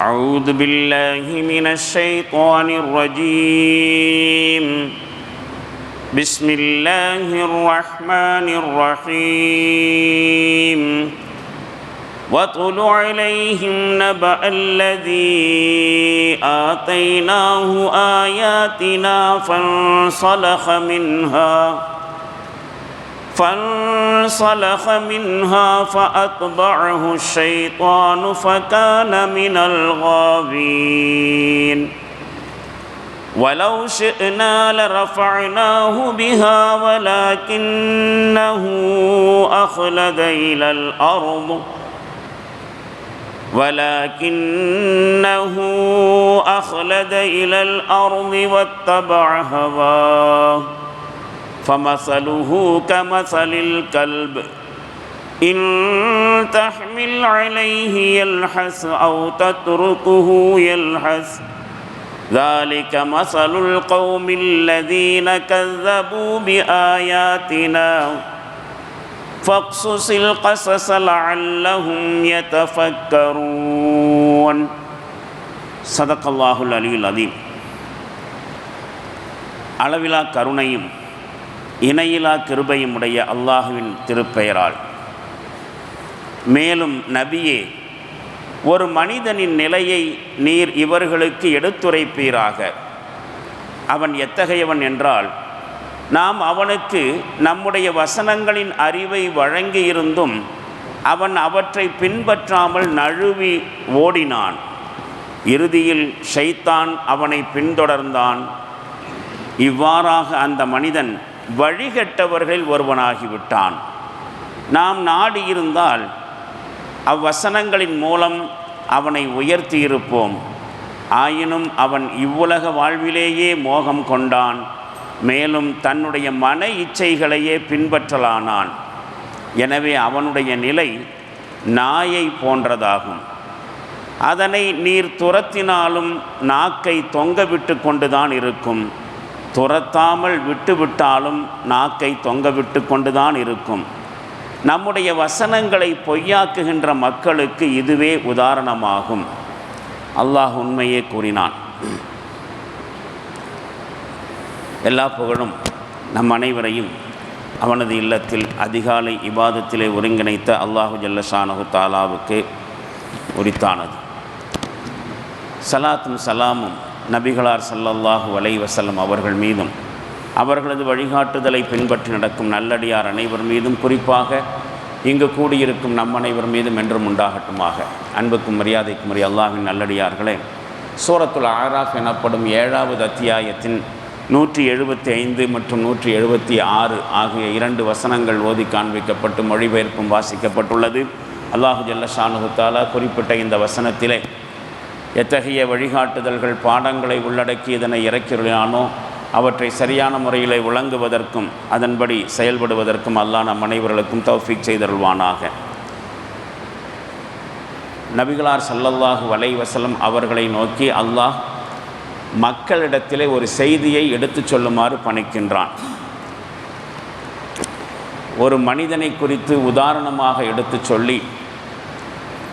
أعوذ بالله من الشيطان الرجيم. بسم الله الرحمن الرحيم. واتل عليهم نبأ الذي آتيناه آياتنا فانسلخ منها. فانسلخ منها فأتبعه الشيطان فكان من الغابين. ولو شئنا لرفعناه بها ولكنه أخلد إلى الأرض. ولكنه أخلد إلى الأرض واتبع هواه. فمثله كمثل الكلب إن تحمل عليه يلحس أو تتركه يلحس ذلك مثل القوم الذين كذبوا بآياتنا فاقصص القصص لعلهم يتفكرون صدق الله العلي العظيم அளவிலா கருணையும் இணையிலா கிருபையுமுடைய அல்லாஹுவின் திருப்பெயரால். மேலும் நபியே ஒரு மனிதனின் நிலையை நீர் இவர்களுக்கு எடுத்துரைப்பீராக. அவன் எத்தகையவன் என்றால் நாம் அவனுக்கு நம்முடைய வசனங்களின் அறிவை வழங்கியிருந்தும் அவன் அவற்றை பின்பற்றாமல் நழுவி ஓடினான். இறுதியில் ஷைத்தான் அவனை பின்தொடர்ந்தான். இவ்வாறாக அந்த மனிதன் வழிகட்டவர்களில் ஒருவனாகிவிட்டான். நாம் நாடியிருந்தால் அவ்வசனங்களின் மூலம் அவனை உயர்த்தியிருப்போம். ஆயினும் அவன் இவ்வுலக வாழ்விலேயே மோகம் கொண்டான். மேலும் தன்னுடைய மன இச்சைகளையே பின்பற்றலானான். எனவே அவனுடைய நிலை நாயை போன்றதாகும். அதனை நீர் துரத்தினாலும் நாக்கை தொங்கவிட்டு கொண்டுதான் இருக்கும். துரத்தாமல் விட்டுவிட்டாலும் நாக்கை தொங்கவிட்டு கொண்டுதான் இருக்கும். நம்முடைய வசனங்களை பொய்யாக்குகின்ற மக்களுக்கு இதுவே உதாரணமாகும். அல்லாஹ் உண்மையே கூறினான். எல்லா புகழும் நம் அனைவரையும் அவனது இல்லத்தில் அதிகாலை இபாதத்திலே ஒருங்கிணைத்த அல்லாஹு ஜல்லஷானஹு தாலாவுக்கு உரித்தானது. சலாத்தும் சலாமும் நபிகளார் சல்லல்லாஹு அலை வசல்லம் அவர்கள் மீதும் அவர்களது வழிகாட்டுதலை பின்பற்றி நடக்கும் நல்லடியார் அனைவர் மீதும் குறிப்பாக இங்கு கூடியிருக்கும் நம் அனைவர் மீதும் என்றும் உண்டாகட்டுமாக. அன்புக்கும் மரியாதைக்கும் உரிய அல்லாஹின் நல்லடியார்களே சூரத்துல் ஆராஃப் எனப்படும் ஏழாவது அத்தியாயத்தின் நூற்றி எழுபத்தி ஐந்து மற்றும் நூற்றி எழுபத்தி ஆறு ஆகிய இரண்டு வசனங்கள் ஓதி காண்பிக்கப்பட்டு மொழிபெயர்ப்பும் வாசிக்கப்பட்டுள்ளது. அல்லாஹு ஜல்லஷானுகுத்தாலா குறிப்பிட்ட இந்த வசனத்திலே எத்தகைய வழிகாட்டுதல்கள் பாடங்களை உள்ளடக்கி இதனை இறக்கியுள்ளானோ அவற்றை சரியான முறையில் விளங்குவதற்கும் அதன்படி செயல்படுவதற்கும் அல்லா நம் அனைவர்களுக்கும் தௌஃபிக் செய்தருள்வானாக. நபிகளார் சல்லல்லாஹு வலை வசலம் அவர்களை நோக்கி அல்லாஹ் மக்களிடத்திலே ஒரு செய்தியை எடுத்துச் சொல்லுமாறு பணிக்கின்றான். ஒரு மனிதனை குறித்து உதாரணமாக எடுத்துச் சொல்லி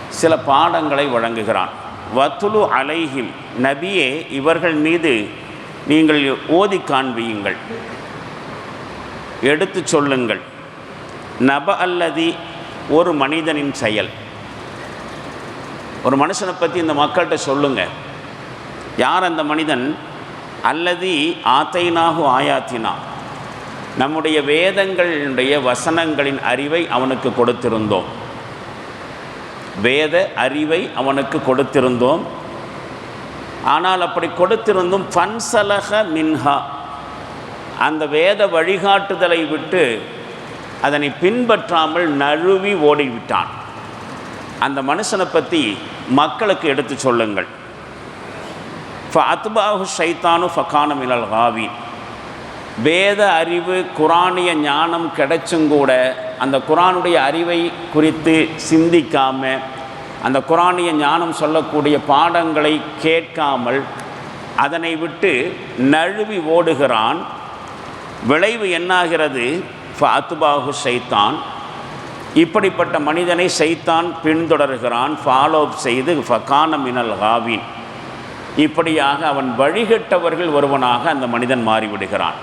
சில பாடங்களை வழங்குகிறான். வத்துலு அலைஹிம் நபியே இவர்கள் மீது நீங்கள் ஓதி காண்பியுங்கள். எடுத்து சொல்லுங்கள். நப அல்லதி ஒரு மனிதனின் செயல். ஒரு மனுஷனை பற்றி இந்த மக்கள்கிட்ட சொல்லுங்க. யார் அந்த மனிதன்? அல்லதி ஆத்தைனாகு ஆயாத்தினா. நம்முடைய வேதங்களுடைய வசனங்களின் அறிவை அவனுக்கு கொடுத்திருந்தோம். வேத அறிவை அவனுக்கு கொடுத்திருந்தோம். ஆனால் அப்படி கொடுத்திருந்தும் ஃபன்சலக மின்ஹா. அந்த வேத வழிகாட்டுதலை விட்டு அதனை பின்பற்றாமல் நழுவி ஓடிவிட்டான். அந்த மனுஷனை பற்றி மக்களுக்கு எடுத்து சொல்லுங்கள். ஃப அத்பாஹு ஷைத்தானு ஃபகானு மினல் ஹாவி வேத அறிவு குரானிய ஞானம் கிடைச்சும் கூட அந்த குரானுடைய அறிவை குறித்து சிந்திக்காமல் அந்த குரானிய ஞானம் சொல்லக்கூடிய பாடங்களை கேட்காமல் அதனை விட்டு நழுவி ஓடுகிறான். விளைவு என்னாகிறது? ஃபாத்துபாகு சைத்தான். இப்படிப்பட்ட மனிதனை சைத்தான் பின்தொடர்கிறான். ஃபாலோ செய்து ஃபகான மினல் ஹாவின் இப்படியாக அவன் வழிகட்டவர்கள் ஒருவனாக அந்த மனிதன் மாறிவிடுகிறான்.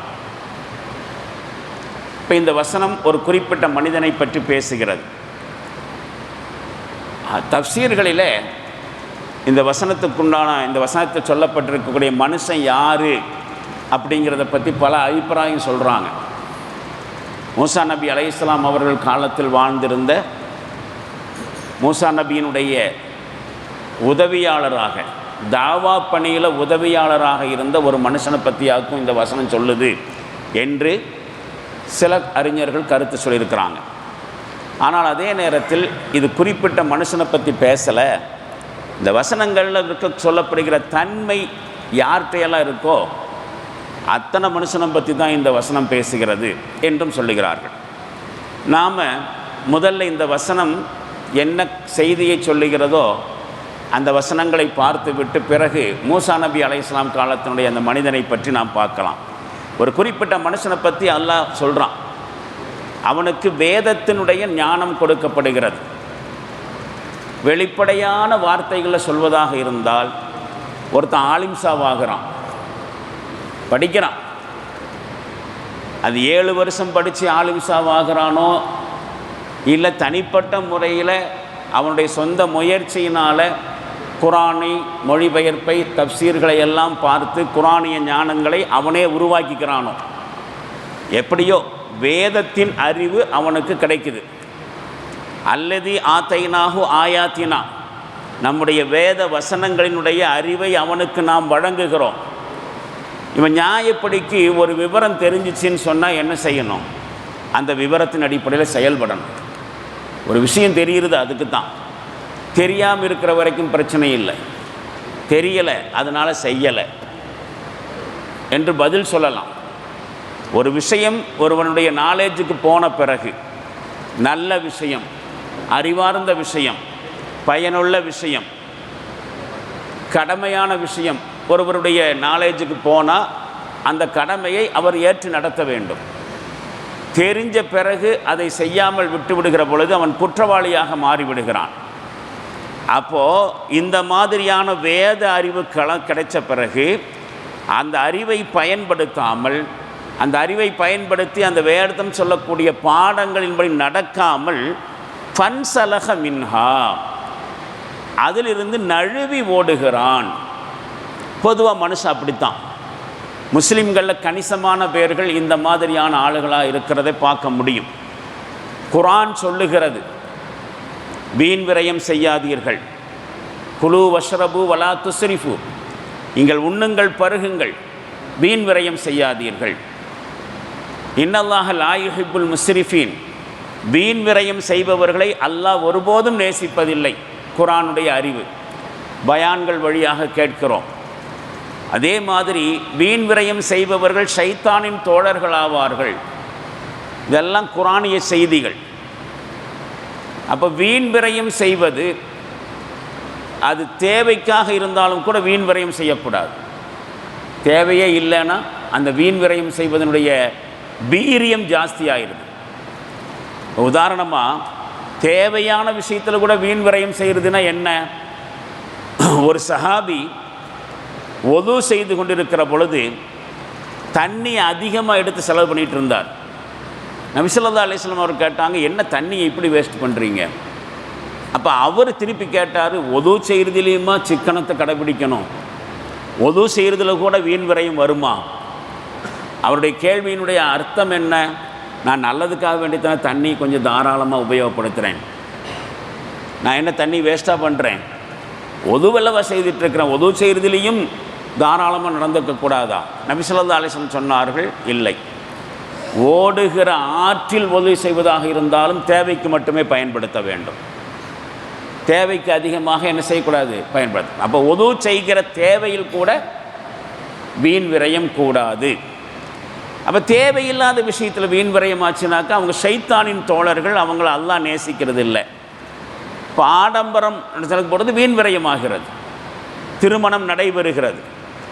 இப்போ இந்த வசனம் ஒரு குறிப்பிட்ட மனிதனை பற்றி பேசுகிறது. அஹ், தப்சீர்களிலே இந்த வசனத்துக்குண்டான இந்த வசனத்தில் சொல்லப்பட்டிருக்கக்கூடிய மனுஷன் யார் அப்படிங்கிறத பற்றி பல அபிப்பிராயம் சொல்கிறாங்க மூசா நபி அலைஹிஸ்ஸலாம் அவர்கள் காலத்தில் வாழ்ந்திருந்த மூசா நபியினுடைய உதவியாளராக தாவா பணியில் உதவியாளராக இருந்த ஒரு மனுஷனை பற்றியாக்கும் இந்த வசனம் சொல்லுது என்று சில அறிஞர்கள் கருத்து சொல்லியிருக்கிறாங்க. ஆனால் அதே நேரத்தில் இது குறிப்பிட்ட மனுஷனை பற்றி பேசலை. இந்த வசனங்களில் இருக்க சொல்லப்படுகிற தன்மை யார்கிட்டையெல்லாம் இருக்கோ அத்தனை மனுஷனை பற்றி தான் இந்த வசனம் பேசுகிறது என்றும் சொல்லுகிறார்கள். நாம் முதல்ல இந்த வசனம் என்ன செய்தியை சொல்லுகிறதோ அந்த வசனங்களை பார்த்துவிட்டு பிறகு மூசா நபி அலைஹிஸ்ஸலாம் காலத்தினுடைய அந்த மனிதனை பற்றி நாம் பார்க்கலாம். ஒரு குறிப்பிட்ட மனுஷனை பற்றி அல்லாஹ் சொல்கிறான் அவனுக்கு வேதத்தினுடைய ஞானம் கொடுக்கப்படுகிறது. வெளிப்படையான வார்த்தைகளை சொல்வதாக இருந்தால் ஒருத்தன் ஆலிம்சாவாகிறான் படிக்கிறான். அது ஏழு வருஷம் படித்து ஆலிம்சாவாகிறானோ இல்லை தனிப்பட்ட முறையில் அவனுடைய சொந்த முயற்சியினால் குரானை மொழிபெயர்ப்பை தப்சீர்களை எல்லாம் பார்த்து குரானிய ஞானங்களை அவனே உருவாக்கிக்கிறானோ? எப்படியோ வேதத்தின் அறிவு அவனுக்கு கிடைக்குது. அல்லதி ஆத்தைனாகு ஆயாத்தினா நம்முடைய வேத வசனங்களினுடைய அறிவை அவனுக்கு நாம் வழங்குகிறோம். இவன் நியாயப்படிக்கு ஒரு விவரம் தெரிஞ்சிச்சின்னு சொன்னால் என்ன செய்யணும்? அந்த விவரத்தின் அடிப்படையில் செயல்படணும். ஒரு விஷயம் தெரிகிறது அதுக்கு தான் தெரியாமல் இருக்கிற வரைக்கும் பிரச்சனை இல்லை. தெரியலை அதனால் செய்யலை. என்று பதில் சொல்லலாம். ஒரு விஷயம் ஒருவனுடைய நாலேஜுக்கு போன பிறகு நல்ல விஷயம் அறிவார்ந்த விஷயம் பயனுள்ள விஷயம் கடமையான விஷயம் ஒருவருடைய நாலேஜுக்கு போனால் அந்த கடமையை அவர் ஏற்று நடத்த வேண்டும். தெரிஞ்ச பிறகு அதை செய்யாமல் விட்டு விடுகிற பொழுது அவன் குற்றவாளியாக மாறிவிடுகிறான். அப்போது இந்த மாதிரியான வேத அறிவு கிடைச்ச பிறகு அந்த அறிவை பயன்படுத்தாமல் அந்த அறிவை பயன்படுத்தி அந்த வேதம் சொல்லக்கூடிய பாடங்களின்படி நடக்காமல் ஃபன்சலக மின்ஹா அதிலிருந்து நழுவி ஓடுகிறான். பொதுவாக மனுஷன் அப்படித்தான். முஸ்லீம்களில் கணிசமான பேர்கள் இந்த மாதிரியான ஆளுகளாக இருக்கிறதை பார்க்க முடியும். குரான் சொல்லுகிறது வீண் விரயம் செய்யாதீர்கள். குழு வஷ்ரபு வலா துஸ்ரிஃபு. நீங்கள் உண்ணுங்கள் பருகுங்கள். வீண் விரயம் செய்யாதீர்கள். இன்னல்லாக லாயுஹிபுல் முஸ்ரிஃபீன். வீண் விரயம் செய்பவர்களை அல்லாஹ் ஒருபோதும் நேசிப்பதில்லை. குரானுடைய அறிவு. பயான்கள் வழியாக கேட்கிறோம். அதே மாதிரி வீண் விரயம் செய்பவர்கள் ஷைத்தானின் தோழர்களாவார்கள். இதெல்லாம் குரானிய செய்திகள். அப்போ வீண் விரயம் செய்வது அது தேவைக்காக இருந்தாலும் கூட வீண் விரயம் செய்யக்கூடாது. தேவையே இல்லைன்னா அந்த வீண் விரயம் செய்வதனுடைய வீரியம் ஜாஸ்தியாயிருது. உதாரணமாக தேவையான விஷயத்தில் கூட வீண் விரயம் செய்கிறதுனா என்ன? ஒரு சஹாபி ஒது செய்து கொண்டிருக்கிற பொழுது தண்ணி அதிகமாக எடுத்து செலவு பண்ணிகிட்டு இருந்தார். நபிசல்லா அலிஸ்லாம் அவர் கேட்டாங்க என்ன தண்ணியை இப்படி வேஸ்ட் பண்ணுறீங்க அப்போ அவர் திருப்பி கேட்டார் ஒது செய்கிறதுலேயுமா சிக்கனத்தை கடைபிடிக்கணும்? ஒது செய்கிறதுல கூட வீண் விரையும் வருமா? அவருடைய கேள்வியினுடைய அர்த்தம் என்ன? நான் நல்லதுக்காக வேண்டித்தானே தண்ணி கொஞ்சம் தாராளமாக உபயோகப்படுத்துகிறேன் நான் என்ன தண்ணி வேஸ்ட்டாக பண்ணுறேன் ஒதுவெல்லவா செய்துட்ருக்கிறேன் ஒது செய்கிறதுலேயும் தாராளமாக நடந்துக்கக்கூடாதா? நபிசல்லா அலிஸ்லம் சொன்னார்கள் இல்லை. ஓடுகிற ஆற்றில் உதவி செய்வதாக இருந்தாலும் தேவைக்கு மட்டுமே பயன்படுத்த வேண்டும். தேவைக்கு அதிகமாக என்ன செய்யக்கூடாது? பயன்படுத்த. அப்போ உதவு செய்கிற தேவையில் கூட வீண் விரயம் கூடாது. அப்போ தேவையில்லாத விஷயத்தில் வீண் விரயம் ஆச்சுனாக்கா அவங்க சைத்தானின் தோழர்கள் அவங்கள அல்லா நேசிக்கிறது இல்லை இப்போ ஆடம்பரம் சொல்லும் வீண் விரயமாகிறது. திருமணம் நடைபெறுகிறது.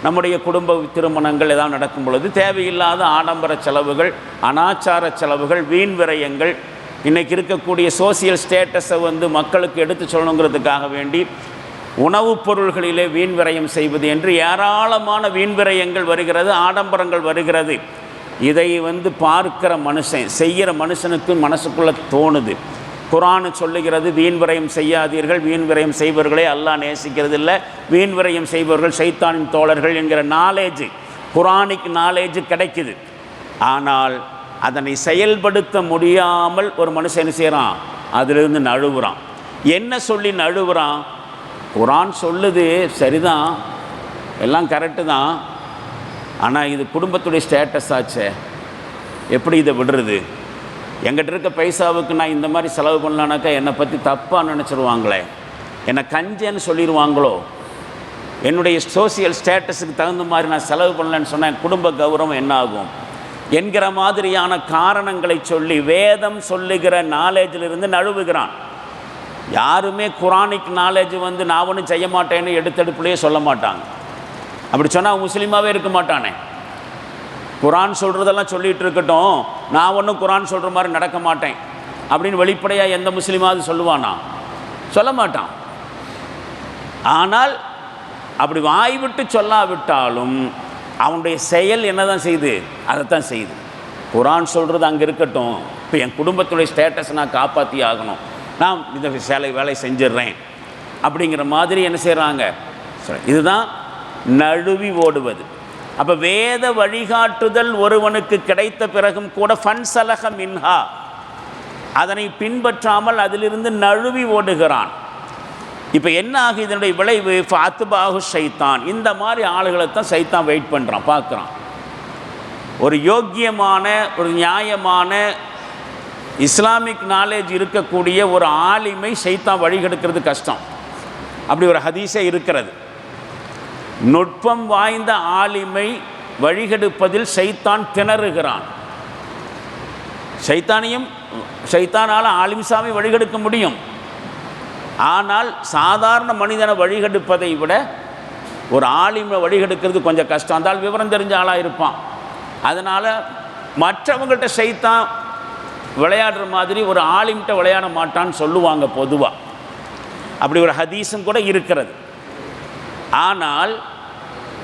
நம்முடைய குடும்ப திருமணங்கள் ஏதாவது நடக்கும் பொழுது தேவையில்லாத ஆடம்பர செலவுகள் அனாச்சார செலவுகள் வீண் விரயங்கள் இன்றைக்கி இருக்கக்கூடிய சோசியல் ஸ்டேட்டஸை வந்து மக்களுக்கு எடுத்து சொல்லணுங்கிறதுக்காக வேண்டி உணவுப் பொருள்களிலே வீண் விரயம் செய்வது என்று ஏராளமான வீண் விரயங்கள் வருகிறது ஆடம்பரங்கள் வருகிறது. இதை வந்து பார்க்கிற மனுஷன் செய்கிற மனுஷனுக்கு மனசுக்குள்ளே தோணுது. குரானு சொல்லுகிறது வீண் விரயம் செய்யாதீர்கள் வீண் விரயம் செய்பவர்களே அல்லாஹ் நேசிக்கிறது இல்லை வீண் விரயம் செய்பவர்கள் சைத்தானின் தோழர்கள் என்கிற நாலேஜ் குரானிக் நாலேஜ் கிடைக்குது. ஆனால் அதனை செயல்படுத்த முடியாமல் ஒரு மனுஷன் என்ன செய்கிறான் அதிலிருந்து நழுவுறான். என்ன சொல்லி நழுவுறான்? குரான் சொல்லுது சரிதான் எல்லாம் கரெக்டு தான் ஆனால் இது குடும்பத்துடைய ஸ்டேட்டஸ் ஆச்சே. எப்படி இதை விடுறது? எங்கிட்ட இருக்க பைசாவுக்கு நான் இந்த மாதிரி செலவு பண்ணலானாக்கா என்னை பற்றி தப்பாக நினச்சிருவாங்களே. என்னை கஞ்சேன்னு சொல்லிடுவாங்களோ என்னுடைய சோசியல் ஸ்டேட்டஸுக்கு தகுந்த மாதிரி நான் செலவு பண்ணலன்னு சொன்னேன் குடும்ப கௌரவம் என்ன ஆகும்? என்கிற மாதிரியான காரணங்களை சொல்லி வேதம் சொல்லுகிற நாலேஜிலிருந்து நழுவுகிறான். யாருமே குரானிக் நாலேஜ் வந்து நான் ஒன்றும் செய்ய மாட்டேன்னு எடுத்தெடுப்புலேயே சொல்ல மாட்டாங்க. அப்படி சொன்னால் முஸ்லீமாகவே இருக்க மாட்டானே. குரான் சொல்கிறதெல்லாம் சொல்லிகிட்டு இருக்கட்டும். நான் ஒன்றும் குரான் சொல்கிற மாதிரி நடக்க மாட்டேன். அப்படின்னு வெளிப்படையாக எந்த முஸ்லீமாவது சொல்லுவானா? சொல்ல மாட்டான். ஆனால் அப்படி வாய் விட்டு சொல்லாவிட்டாலும் அவனுடைய செயல் என்ன தான் செய்யுது அதைத்தான் செய்யுது குரான் சொல்கிறது அங்கே இருக்கட்டும். இப்போ என் குடும்பத்துடைய ஸ்டேட்டஸ் நான் காப்பாற்றி ஆகணும். நான் இந்த சேலை வேலை செஞ்சிடுறேன். அப்படிங்கிற மாதிரி என்ன செய்கிறாங்க இதுதான் நழுவி ஓடுவது. அப்போ வேத வழிகாட்டுதல் ஒருவனுக்கு கிடைத்த பிறகும் கூட ஃபன்சலக மின்ஹா. அதனை பின்பற்றாமல் அதிலிருந்து நழுவி ஓடுகிறான். இப்போ என்ன ஆகுது? இதனுடைய விளைவு ஃபாத்துபாகு சைத்தான் இந்த மாதிரி ஆளுகளை தான் சைத்தான் வெயிட் பண்ணுறான் பார்க்குறான். ஒரு யோக்கியமான ஒரு நியாயமான இஸ்லாமிக் நாலேஜ் இருக்கக்கூடிய ஒரு ஆலிமை சைத்தான் வழிகெடுக்கிறது கஷ்டம். அப்படி ஒரு ஹதீஸே இருக்கிறது. நுட்பம் வாய்ந்த ஆலிமை வழிகெடுப்பதில் சைத்தான் திணறுகிறான். சைத்தானையும் சைத்தானால் ஆலிம்சாமி வழிகெடுக்க முடியும். ஆனால் சாதாரண மனிதனை வழிகெடுப்பதை விட ஒரு ஆலிமை வழிகெடுக்கிறது கொஞ்சம் கஷ்டம். அந்த விவரம் தெரிஞ்ச ஆளாக இருப்பான். அதனால் மற்றவங்கள்ட்ட சைத்தான் விளையாடுற மாதிரி ஒரு ஆலிம்கிட்ட விளையாட மாட்டான்னு சொல்லுவாங்க பொதுவாக அப்படி ஒரு ஹதீஸும் கூட இருக்கிறது. ஆனால்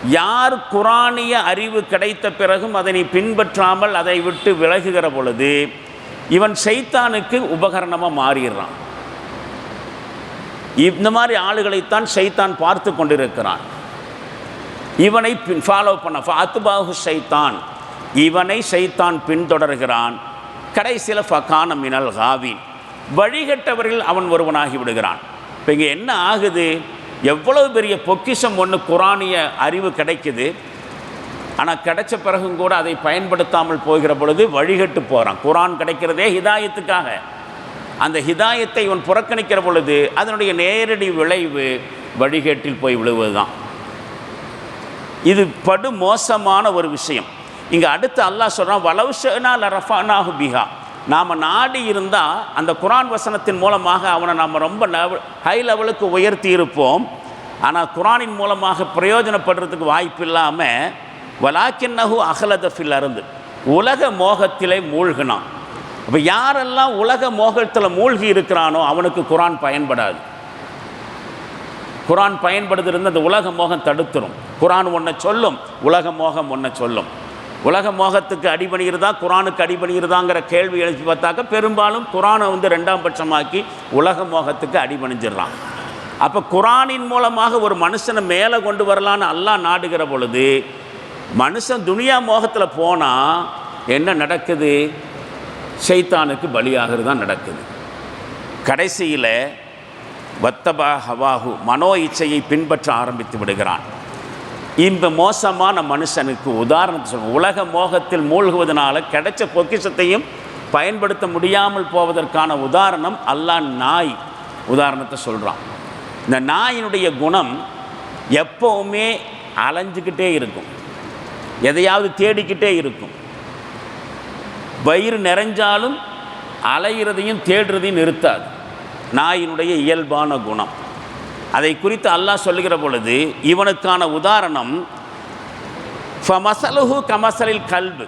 யார் குரானிய அறிவு கிடைத்த பிறகும் அதனை பின்பற்றாமல் அதை விட்டு விலகுகிற பொழுது இவன் சைத்தானுக்கு உபகரணமாக மாறிடுறான். இந்த மாதிரி ஆளுகளைத்தான் சைத்தான் பார்த்து கொண்டிருக்கிறான். இவனை பின் ஃபாலோ பண்ண ஃபாத்துபாஹு சைத்தான். இவனை சைத்தான் பின்தொடர்கிறான். கடைசியில் ஃபகான மினல் ஹாவின் வழிகட்டவரில் அவன் ஒருவனாகி விடுகிறான். இப்போ இங்கே என்ன ஆகுது? எவ்வளவு பெரிய பொக்கிஷம் ஒன்று குரானிய அறிவு கிடைக்குது. ஆனால் கிடைச்ச பிறகும் கூட அதை பயன்படுத்தாமல் போகிற பொழுது வழிகட்டு போகிறான் குரான் கிடைக்கிறதே ஹிதாயத்துக்காக. அந்த ஹிதாயத்தை இவன் புறக்கணிக்கிற பொழுது அதனுடைய நேரடி விளைவு வழிகேட்டில் போய் விழுவது தான் இது படு மோசமான ஒரு விஷயம். இங்கே அடுத்து அல்லாஹ் சொல்கிறான் வளவுஷனா ரஃபானாஹு பிஹா. நாம் நாடி இருந்தால் அந்த குரான் வசனத்தின் மூலமாக அவனை நாம் ரொம்ப ஹை லெவலுக்கு உயர்த்தி இருப்போம். ஆனால் குரானின் மூலமாக பிரயோஜனப்படுறதுக்கு வாய்ப்பு இல்லாமல் வலாக்கின்னஹு அகலதஃபில் அருந்து. உலக மோகத்திலே மூழ்கினான். அப்போ யாரெல்லாம் உலக மோகத்தில் மூழ்கி இருக்கிறானோ அவனுக்கு குரான் பயன்படாது. குரான் பயன்படுத்திருந்து அந்த உலக மோகம் தடுத்துரும். குரான் ஒன்றை சொல்லும் உலக மோகம் ஒன்றை சொல்லும். உலக மோகத்துக்கு அடிபணிகிறதா குரானுக்கு அடிபணிகிறதாங்கிற கேள்வி எழுப்பி பார்த்தாக்க பெரும்பாலும் குரானை வந்து ரெண்டாம் பட்சமாக்கி உலக மோகத்துக்கு அடிபணிஞ்சிடறான். அப்போ குரானின் மூலமாக ஒரு மனுஷனை மேலே கொண்டு வரலான்னு அல்லாஹ் நாடுகிற பொழுது மனுஷன் துனியா மோகத்தில் போனால் என்ன நடக்குது? ஷைத்தானுக்கு பலியாகிறது தான் நடக்குது. கடைசியில் வத்தபா ஹவாஹு மனோ இச்சையை பின்பற்ற ஆரம்பித்து விடுகிறான். இந்த மோசமான மனுஷனுக்கு உதாரணத்தை சொல்லுவோம் உலக மோகத்தில் மூழ்குவதனால கிடைச்ச பொக்கிஷத்தையும் பயன்படுத்த முடியாமல் போவதற்கான உதாரணம் அல்லாஹ் நாய் உதாரணத்தை சொல்கிறான் இந்த நாயினுடைய குணம் எப்போவுமே அலைஞ்சிக்கிட்டே இருக்கும். எதையாவது தேடிக்கிட்டே இருக்கும். வயிறு நிறைஞ்சாலும் அலைகிறதையும் தேடுறதையும் நிறுத்தாது. நாயினுடைய இயல்பான குணம். அதை குறித்து அல்லாஹ் சொல்லுகிற பொழுது இவனுக்கான உதாரணம் ஃபமசலுஹு கமசலில் கல்பு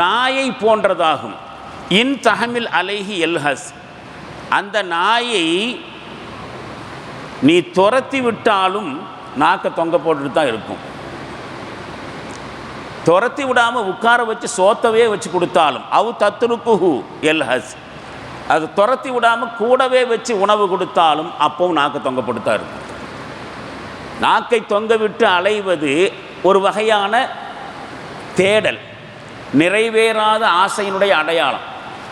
நாயை போன்றதாகும். இன் தஹமில் அலைஹி எல்ஹஸ் அந்த நாயை நீ துரத்தி விட்டாலும் நாக்க தொங்க போட்டுட்டு தான் இருக்கும். துரத்தி விடாமல் உட்கார வச்சு சோத்தவே வச்சு கொடுத்தாலும் அவு தத்துருக்குஹு எல்ஹஸ் அது துரத்தி விடாமல் கூடவே வச்சு உணவு கொடுத்தாலும் அப்பவும் நாக்கு தொங்கப்படுத்தா இருக்கும். நாக்கை தொங்க விட்டு அலைவது ஒரு வகையான தேடல் நிறைவேறாத ஆசையினுடைய அடையாளம்.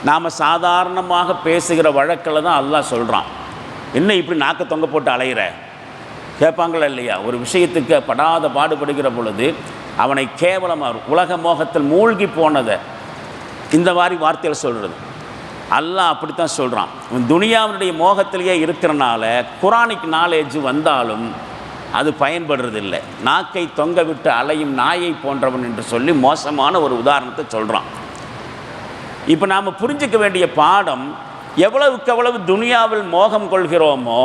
நாம் சாதாரணமாக பேசுகிற வழக்கில் தான் அல்லாஹ் சொல்கிறான் என்ன இப்படி நாக்கை தொங்க போட்டு அலையிற? கேட்பாங்களா இல்லையா? ஒரு விஷயத்துக்கு படாத பாடுபடுகிற பொழுது அவனை கேவலமாக உலக மோகத்தில் மூழ்கி போனதை இந்த மாதிரி வார்த்தையில் சொல்கிறது அல்லாஹ் அப்படித்தான் சொல்கிறான் துனியாவினுடைய மோகத்திலேயே இருக்கிறனால குரானிக் நாலேஜ் வந்தாலும் அது பயன்படுறதில்லை. நாக்கை தொங்க விட்டு அலையும் நாயை போன்றவன் என்று சொல்லி மோசமான ஒரு உதாரணத்தை சொல்கிறான் இப்போ நாம் புரிஞ்சிக்க வேண்டிய பாடம் எவ்வளவுக்கு எவ்வளவு துனியாவில் மோகம் கொள்கிறோமோ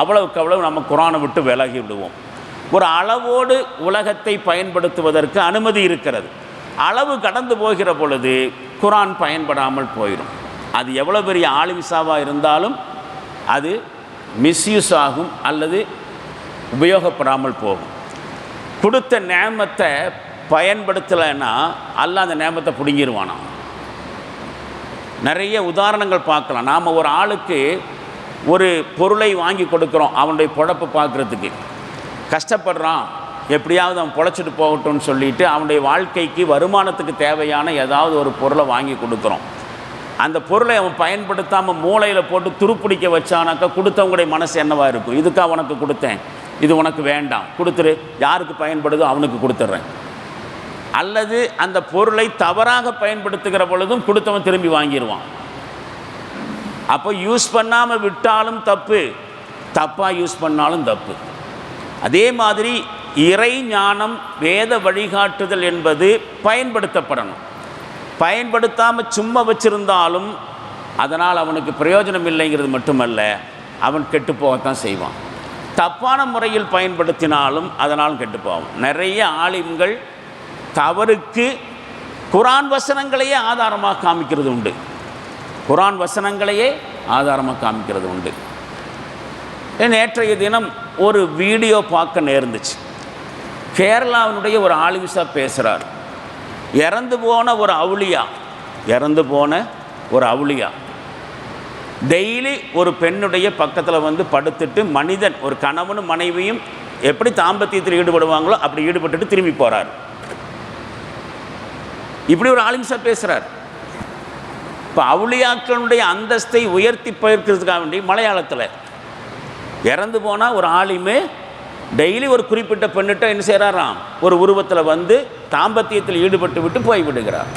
அவ்வளவுக்கு அவ்வளவு நம்ம குரானை விட்டு விலகி விடுவோம். ஒரு அளவோடு உலகத்தை பயன்படுத்துவதற்கு அனுமதி இருக்கிறது. அளவு கடந்து போகிற பொழுது குரான் பயன்படாமல் போயிடும் அது எவ்வளோ பெரிய ஆலிமிசாவாக இருந்தாலும் அது மிஸ்யூஸ் ஆகும் அல்லது உபயோகப்படாமல் போகும். கொடுத்த நேமத்தை பயன்படுத்தலைன்னா அல்ல அந்த நேமத்தை பிடுங்கிடுவானா நிறைய உதாரணங்கள் பார்க்கலாம். நாம் ஒரு ஆளுக்கு ஒரு பொருளை வாங்கி கொடுக்குறோம் அவனுடைய பொழப்பை பார்க்குறதுக்கு. கஷ்டப்படுறான் எப்படியாவது அவன் பொழைச்சிட்டு போகட்டும்னு சொல்லிட்டு அவனுடைய வாழ்க்கைக்கு வருமானத்துக்கு தேவையான ஏதாவது ஒரு பொருளை வாங்கி கொடுக்குறோம். அந்த பொருளை அவன் பயன்படுத்தாமல் மூளையில் போட்டு துருப்பிடிக்க வச்சானாக்கா கொடுத்தவங்களுடைய மனசு என்னவாக இருக்கும்? இதுக்கா உனக்கு கொடுத்தேன். இது உனக்கு வேண்டாம். கொடுத்துரு. யாருக்கு பயன்படுதோ அவனுக்கு கொடுத்துட்றேன். அல்லது அந்த பொருளை தவறாக பயன்படுத்துகிற பொழுதும் கொடுத்தவன் திரும்பி வாங்கிடுவான் அப்போ யூஸ் பண்ணாமல் விட்டாலும் தப்பு. தப்பாக யூஸ் பண்ணாலும் தப்பு. அதே மாதிரி இறை ஞானம் வேத வழிகாட்டுதல் என்பது பயன்படுத்தப்படணும். பயன்படுத்தாமல் சும்மா வச்சுருந்தாலும் அதனால் அவனுக்கு பிரயோஜனம் இல்லைங்கிறது மட்டுமல்ல அவன் கெட்டு போகத்தான் செய்வான். தப்பான முறையில் பயன்படுத்தினாலும் அதனால் கெட்டுப்போவான் நிறைய ஆலிம்கள் தவறுக்கு குரான் வசனங்களையே ஆதாரமாக காமிக்கிறது உண்டு. குரான் வசனங்களையே ஆதாரமாக காமிக்கிறது உண்டு. நேற்றைய தினம் ஒரு வீடியோ பார்க்க நேர்ந்துச்சு. கேரளாவினுடைய ஒரு ஆலிமிசா பேசுகிறார் இறந்து போன ஒரு அவுளியா? இறந்து போன ஒரு அவுளியா? டெய்லி ஒரு பெண்ணுடைய பக்கத்தில் வந்து படுத்துட்டு மனிதன் ஒரு கணவனும் மனைவியும் எப்படி தாம்பத்தியத்தில் ஈடுபடுவாங்களோ அப்படி ஈடுபட்டுட்டு திரும்பி போகிறார் இப்படி ஒரு ஆலிம்சா பேசுகிறார் இப்போ அவுளியாக்களுடைய அந்தஸ்தை உயர்த்தி பயிர்க்கிறதுக்காக வேண்டி மலையாளத்தில் இறந்து போனால் ஒரு ஆலிமே டெய்லி ஒரு குறிப்பிட்ட பெண்ணிட்ட என்ன செய்கிறாராம் ஒரு உருவத்தில் வந்து தாம்பத்தியத்தில் ஈடுபட்டு விட்டு போய் விடுகிறார்.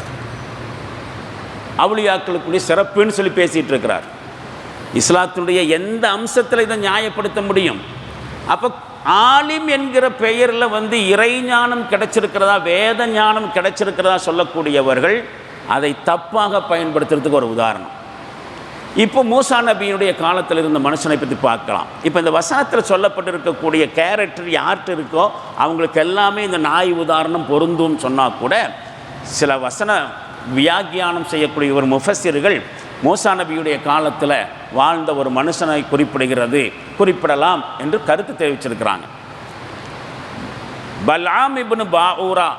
சிறப்புன்னு சொல்லி பேசிகிட்டு இருக்கிறார். இஸ்லாத்தினுடைய எந்த அம்சத்தில் இதை நியாயப்படுத்த முடியும்? அப்போ ஆலிம் என்கிற பெயரில் வந்து இறை ஞானம் கிடைச்சிருக்கிறதா வேத ஞானம் கிடைச்சிருக்கிறதா சொல்லக்கூடியவர்கள் அதை தப்பாக பயன்படுத்துறதுக்கு ஒரு உதாரணம். இப்போ மூசா நபியினுடைய காலத்தில் இருந்த மனுஷனை பற்றி பார்க்கலாம். இப்போ இந்த வசனத்தில் சொல்லப்பட்டிருக்கக்கூடிய கேரக்டர் யார்கிட்ட இருக்கோ அவங்களுக்கு எல்லாமே இந்த நாய் உதாரணம் பொருந்தும் சொன்னால் கூட சில வசன வியாக்கியானம் செய்யக்கூடிய ஒரு முஃபசிர்கள் மூசா நபியுடைய காலத்தில் வாழ்ந்த ஒரு மனுஷனை குறிப்பிடுகிறது குறிப்பிடலாம் என்று கருத்து தெரிவிச்சிருக்கிறாங்க. பலாம் இப்னு பாஊரா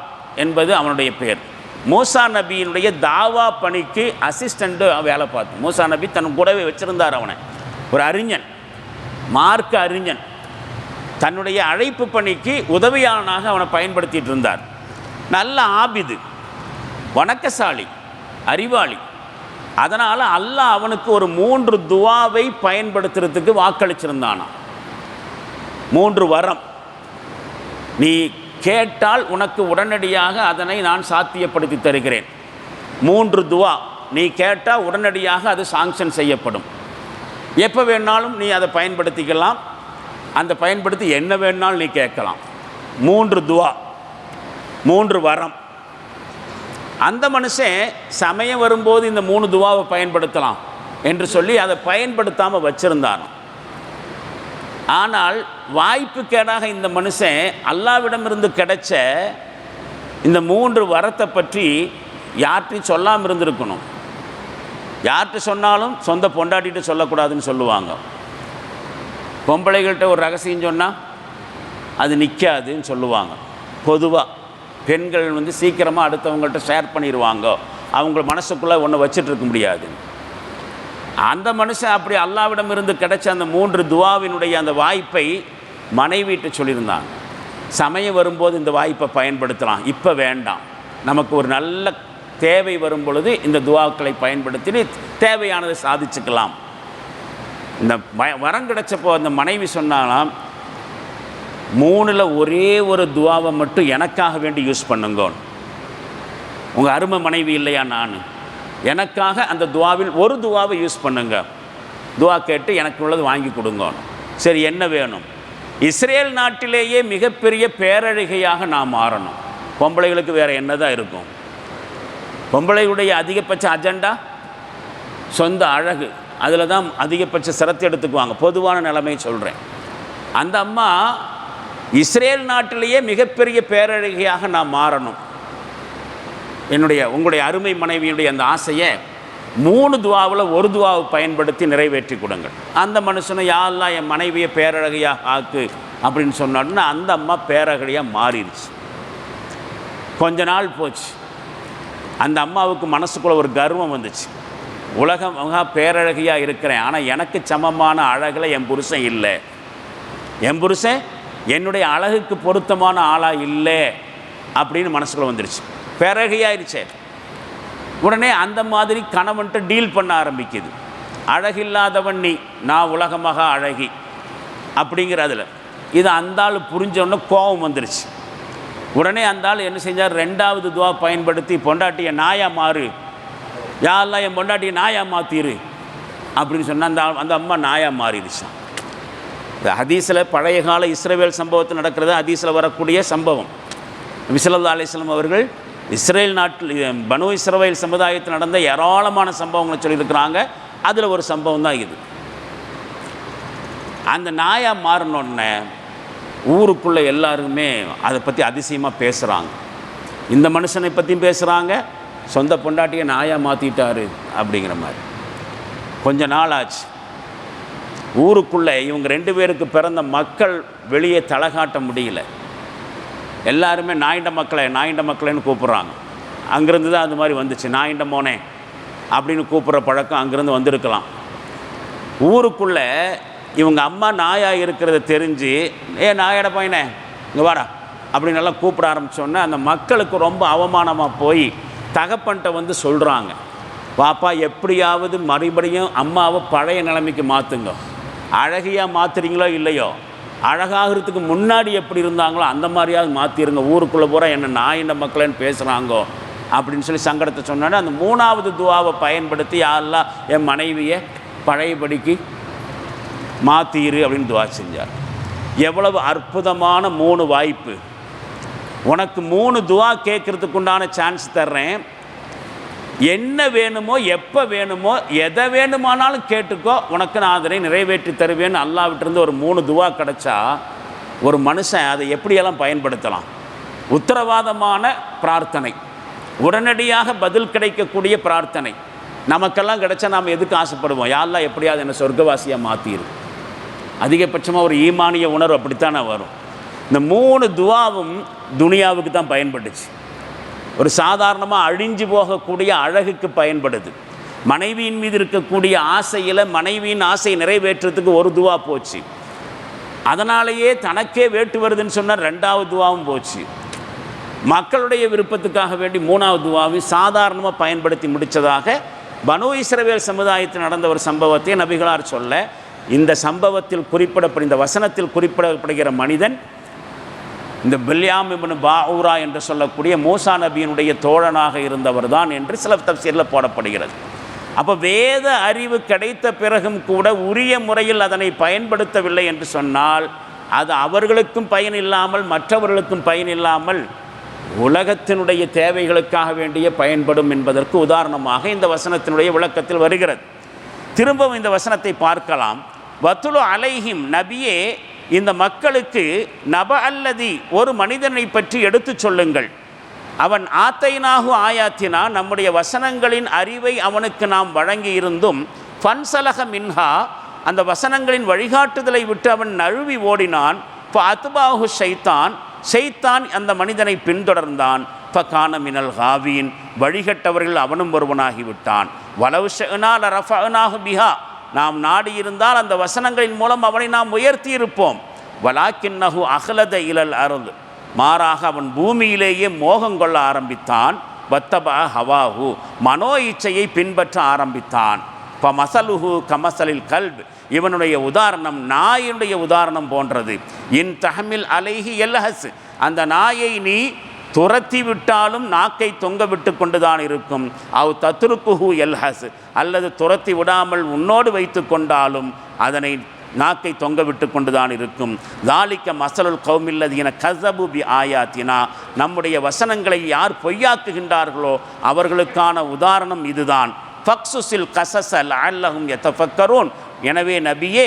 என்பது அவனுடைய பேர். மூசா நபியினுடைய தாவா பணிக்கு அசிஸ்டண்ட்டு வேலை பார்த்து மூசா நபி தன் கூடவே வச்சுருந்தார் அவனை. ஒரு அறிஞன் மார்க்க அறிஞன். தன்னுடைய அழைப்பு பணிக்கு உதவியாளனாக அவனை பயன்படுத்திட்டு இருந்தார். நல்ல ஆபிது வணக்கசாலி அறிவாளி. அதனால் அல்லாஹ் அவனுக்கு ஒரு மூன்று துவாவை பயன்படுத்துறதுக்கு வாக்களிச்சிருந்தானான் மூன்று வரம். நீ கேட்டால் உனக்கு உடனடியாக அதனை நான் சாத்தியப்படுத்தி தருகிறேன். மூன்று துவா. நீ கேட்டால் உடனடியாக அது சாங்ஷன் செய்யப்படும். எப்போ வேணாலும் நீ அதை பயன்படுத்திக்கலாம். அந்த பயன்படுத்தி என்ன வேணாலும் நீ கேட்கலாம். மூன்று துவா. மூன்று வரம். அந்த மனுஷன் சமயம் வரும்போது இந்த மூணு துவாவை பயன்படுத்தலாம் என்று சொல்லி அதை பயன்படுத்தாமல் வச்சிருந்தான். ஆனால் வாய்ப்புக்கேடாக இந்த மனுஷன் அல்லாவிடமிருந்து கிடைச்ச இந்த மூன்று வரத்தை பற்றி யார்கிட்டையும் சொல்லாமல் இருந்திருக்கணும். யார்கிட்ட சொன்னாலும் சொந்த பொண்டாட்டிகிட்ட சொல்லக்கூடாதுன்னு சொல்லுவாங்க. பொம்பளைகள்கிட்ட ஒரு ரகசியம் சொன்னால் அது நிற்காதுன்னு சொல்லுவாங்க. பொதுவாக பெண்கள் வந்து சீக்கிரமாக அடுத்தவங்கள்ட்ட ஷேர் பண்ணிடுவாங்க அவங்க மனசுக்குள்ளே ஒன்று வச்சுட்டு இருக்க முடியாது. அந்த மனுஷன் அப்படி அல்லாவிடம் இருந்து கிடைச்ச அந்த மூன்று துவாவினுடைய அந்த வாய்ப்பை மனைவிட்டு சொல்லியிருந்தாங்க சமயம் வரும்போது இந்த வாய்ப்பை பயன்படுத்தலாம். இப்போ வேண்டாம். நமக்கு ஒரு நல்ல தேவை வரும் பொழுது இந்த துவாக்களை பயன்படுத்தி தேவையானதை சாதிச்சுக்கலாம். இந்த வரம் கிடைச்சப்போ அந்த மனைவி சொன்னாலாம் மூணில் ஒரே ஒரு துவாவை மட்டும் எனக்காக வேண்டி யூஸ் பண்ணுங்க உங்கள் அருமை மனைவி இல்லையா நான்? எனக்காக அந்த துவாவில் ஒரு துவாவை யூஸ் பண்ணுங்க. துவா கேட்டு எனக்கு உள்ளது வாங்கி கொடுங்க. சரி என்ன வேணும்? இஸ்ரேல் நாட்டிலேயே மிகப்பெரிய பேரழிகையாக நான் மாறணும். பொம்பளைகளுக்கு வேறு என்ன தான் இருக்கும்? பொம்பளையுடைய அதிகபட்ச அஜெண்டா? சொந்த அழகு. அதில் தான் அதிகபட்ச சிரத்தை எடுத்துக்குவாங்க. பொதுவான நிலைமையை சொல்கிறேன் அந்த அம்மா இஸ்ரேல் நாட்டிலேயே மிகப்பெரிய பேரழகியாக நான் மாறணும். என்னுடைய உங்களுடைய அருமை மனைவியுடைய அந்த ஆசையை மூணு துவாவில் ஒரு துவாவை பயன்படுத்தி நிறைவேற்றி கொடுங்கள். அந்த மனுஷனை யாரெல்லாம் என் மனைவியை பேரழகையாக ஆக்கு அப்படின்னு சொன்னாருன்னா அந்த அம்மா பேரழகையாக மாறிடுச்சு. கொஞ்ச நாள் போச்சு. அந்த அம்மாவுக்கு மனசுக்குள்ளே ஒரு கர்வம் வந்துச்சு. உலகம் பேரழகியாக இருக்கிறேன் ஆனால் எனக்கு சமமான அழகில் என் புருஷன் இல்லை. என் புருஷன் என்னுடைய அழகுக்கு பொருத்தமான ஆளாக இல்லை அப்படின்னு மனசுக்குள்ளே வந்துருச்சு. பிறகையாயிருச்சே. உடனே அந்த மாதிரி கணவன்ட்டு டீல் பண்ண ஆரம்பிக்குது. அழகில்லாதவன் நீ நான் உலகமாக அழகி அப்படிங்கிற அதில். இது அந்த ஆள் புரிஞ்சோடனே கோபம் வந்துருச்சு. உடனே அந்த ஆள் என்ன செஞ்சார்? ரெண்டாவது துவா பயன்படுத்தி பொண்டாட்டியை நாயா மாறு. யாரெல்லாம் என் பொண்டாட்டியை நாயா மாற்றிரு அப்படின்னு சொன்னால் அந்த அந்த அம்மா நாயா மாறிடுச்சான் இந்த ஹதீஸில் பழைய கால இஸ்ரேவேல் சம்பவத்தில் நடக்கிறது ஹதீஸில் வரக்கூடிய சம்பவம். விசலல்லா அலிஸ்லாம் அவர்கள் இஸ்ரேல் நாட்டில் பனு இஸ்ரவேல் சமுதாயத்தில் நடந்த ஏராளமான சம்பவங்களை சொல்லியிருக்கிறாங்க. அதில் ஒரு சம்பவம் தான் இது. அந்த நாயா மாறினோடனே ஊருக்குள்ளே எல்லாருமே அதை பற்றி அதிசயமாக பேசுகிறாங்க இந்த மனுஷனை பற்றியும் பேசுகிறாங்க சொந்த பொண்டாட்டியை நாயா மாற்றிட்டாரு அப்படிங்கிற மாதிரி. கொஞ்ச நாள் ஆச்சு ஊருக்குள்ளே இவங்க ரெண்டு பேருக்கு பிறந்த மக்கள் வெளியே தலகாட்ட முடியல. எல்லாருமே நாயிண்ட மக்களை நாயிண்ட மக்களைன்னு கூப்பிட்றாங்க. அங்கேருந்து தான் அது மாதிரி வந்துச்சு. நாயிண்ட மோனே அப்படின்னு கூப்பிட்ற பழக்கம் அங்கேருந்து வந்திருக்கலாம். ஊருக்குள்ளே இவங்க அம்மா நாயாக இருக்கிறத தெரிஞ்சு ஏ நாயட பையனே இங்கே வாடா அப்படின்னு எல்லாம் கூப்பிட ஆரம்பிச்சோன்னே அந்த மக்களுக்கு ரொம்ப அவமானமாக போய் தகப்பன்ட்ட வந்து சொல்கிறாங்க பாப்பா எப்படியாவது மறுபடியும் அம்மாவை பழைய நிலைமைக்கு மாற்றுங்க அழகியாக மாற்றுறீங்களோ இல்லையோ அழகாகிறதுக்கு முன்னாடி எப்படி இருந்தாங்களோ அந்த மாதிரியாவது மாற்றிருங்க ஊருக்குள்ளே பூரா என்ன நான் என்ன மக்களேன்னு பேசுகிறாங்கோ அப்படின்னு சொல்லி சங்கடத்தை சொன்னோன்னே அந்த மூணாவது துவாவை பயன்படுத்தி யாரெல்லாம் என் மனைவியை பழையபடிக்கு மாத்தீரு அப்படின்னு துவா செஞ்சார். எவ்வளவு அற்புதமான மூணு வாய்ப்பு. உனக்கு மூணு துவா கேட்கறதுக்கு உண்டான சான்ஸ் தர்றேன். என்ன வேணுமோ எப்போ வேணுமோ எதை வேணுமானாலும் கேட்டுக்கோ உனக்கு நான் அதனை நிறைவேற்றி தருவேன்னு அல்லாவிட்டிருந்து ஒரு மூணு துவா கிடச்சா ஒரு மனுஷன் அதை எப்படியெல்லாம் பயன்படுத்தலாம்? உத்தரவாதமான பிரார்த்தனை. உடனடியாக பதில் கிடைக்கக்கூடிய பிரார்த்தனை. நமக்கெல்லாம் கிடைச்சா நாம் எதுக்கு ஆசைப்படுவோம்? யாரெல்லாம் எப்படியாவது என்ன சொர்க்கவாசியாக மாற்றிடு அதிகபட்சமாக ஒரு ஈமானிய உணர்வு அப்படித்தானே வரும். இந்த மூணு துவாவும் துனியாவுக்கு தான் பயன்பட்டுச்சு. ஒரு சாதாரணமாக அழிஞ்சு போகக்கூடிய அழகுக்கு பயன்படுது. மனைவியின் மீது இருக்கக்கூடிய ஆசையில் மனைவியின் ஆசை நிறைவேற்றுறதுக்கு ஒரு துவா போச்சு. அதனாலேயே தனக்கே வேட்டு வருதுன்னு சொன்னால் ரெண்டாவது துவாவும் போச்சு. மக்களுடைய விருப்பத்துக்காக வேண்டி மூணாவது துவாவையும் சாதாரணமாக பயன்படுத்தி முடித்ததாக பனு இஸ்ரவேல் சமுதாயத்தில் நடந்த ஒரு சம்பவத்தை நபிகளார் சொல்ல இந்த சம்பவத்தில் குறிப்பிடப்படும் இந்த வசனத்தில் குறிப்பிடப்படுகிற மனிதன் இந்த பில்யாம் இப்னு பாவுரா என்று சொல்லக்கூடிய மூசா நபியினுடைய தோழனாக இருந்தவர் தான் என்று சில தப்சீரில் போடப்படுகிறது. அப்போ வேத அறிவு கிடைத்த பிறகும் கூட உரிய முறையில் அதனை பயன்படுத்தவில்லை என்று சொன்னால் அது அவர்களுக்கும் பயன் இல்லாமல் மற்றவர்களுக்கும் பயன் இல்லாமல் உலகத்தினுடைய தேவைகளுக்காக வேண்டிய பயன்படும் என்பதற்கு உதாரணமாக இந்த வசனத்தினுடைய விளக்கத்தில் வருகிறது. திரும்பவும் இந்த வசனத்தை பார்க்கலாம். வத்துலு அலைஹிம் நபியே இந்த மக்களுக்கு நப அல்லதி ஒரு மனிதனை பற்றி எடுத்துச் சொல்லுங்கள். அவன் ஆத்தைனாகு ஆயாத்தினா நம்முடைய வசனங்களின் அறிவை அவனுக்கு நாம் வழங்கி இருந்தும் ஃபன்சலக மின்ஹா அந்த வசனங்களின் வழிகாட்டுதலை விட்டு அவன் நழுவி ஓடினான். இப்போ அத்பாஹு ஷைத்தான் ஷைத்தான் அந்த மனிதனை பின்தொடர்ந்தான். இப்போ கான மினல் ஹாவீன் வழிகட்டவர்கள் அவனும் ஒருவனாகிவிட்டான். வலவு ஷனால ரஃபனாகு பிஹா. நாம் நாடி இருந்தால் அந்த வசனங்களின் மூலம் அவனை நாம் உயர்த்தி இருப்போம் வலாக்கின்னஹு அகலத இழல் அருள். மாறாக அவன் பூமியிலேயே மோகம் கொள்ள ஆரம்பித்தான். வத்தபா ஹவாஹு. மனோ இச்சையை பின்பற்ற ஆரம்பித்தான். இப்போ மசலுஹு கமசலில் கல்ப். இவனுடைய உதாரணம் நாயினுடைய உதாரணம் போன்றது. இன் தஹமில் அலைஹி எல்லஹஸ் அந்த நாயை நீ துரத்தி விட்டாலும் நாக்கை தொங்க விட்டு கொண்டுதான் இருக்கும். அவ் தத்ருக்குஹு எல்ஹஸ். அல்லது துரத்தி விடாமல் உன்னோடு வைத்து கொண்டாலும் அதனை நாக்கை தொங்க விட்டு கொண்டுதான் இருக்கும். தாலிக்க மசலுல் கௌமில்லதீன கசபு பி ஆயாத்தினா. நம்முடைய வசனங்களை யார் பொய்யாக்குகின்றார்களோ அவர்களுக்கான உதாரணம் இதுதான். ஃபக்சுசில் கசசல் அல்லஹும் எத்தஃபக்கரோன் எனவே நபியே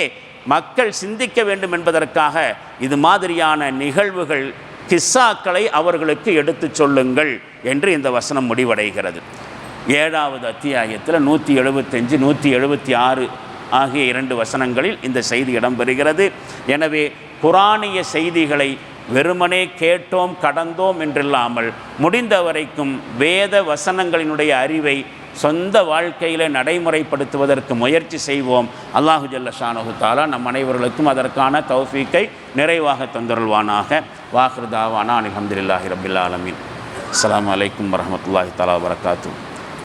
மக்கள் சிந்திக்க வேண்டும் என்பதற்காக இது மாதிரியான நிகழ்வுகள் கிஸ்ஸாக்களை அவர்களுக்கு எடுத்துச் சொல்லுங்கள் என்று இந்த வசனம் முடிவடைகிறது. ஏழாவது அத்தியாயத்தில் நூற்றி எழுபத்தஞ்சு நூற்றி எழுபத்தி ஆறு ஆகிய இரண்டு வசனங்களில் இந்த செய்தி இடம்பெறுகிறது. எனவே குரானிய செய்திகளை வெறுமனே கேட்டோம் கடந்தோம் என்றில்லாமல் முடிந்த வரைக்கும் வேத வசனங்களினுடைய அறிவை சொந்த வாழ்க்கையில் நடைமுறைப்படுத்துவதற்கு முயற்சி செய்வோம். அல்லாஹு ஜல்ல ஷானஹு தாலா நம் அனைவர்களுக்கும் அதற்கான தௌஃபீக்கை நிறைவாக தந்துருள்வானாக. வாஹிருதாவானா அலமதுல்லாஹி ரபில் ஆலமின். அஸ்ஸலாமு வலைக்கம் வரமத்துல்லாஹி தலா வரகாத்தூ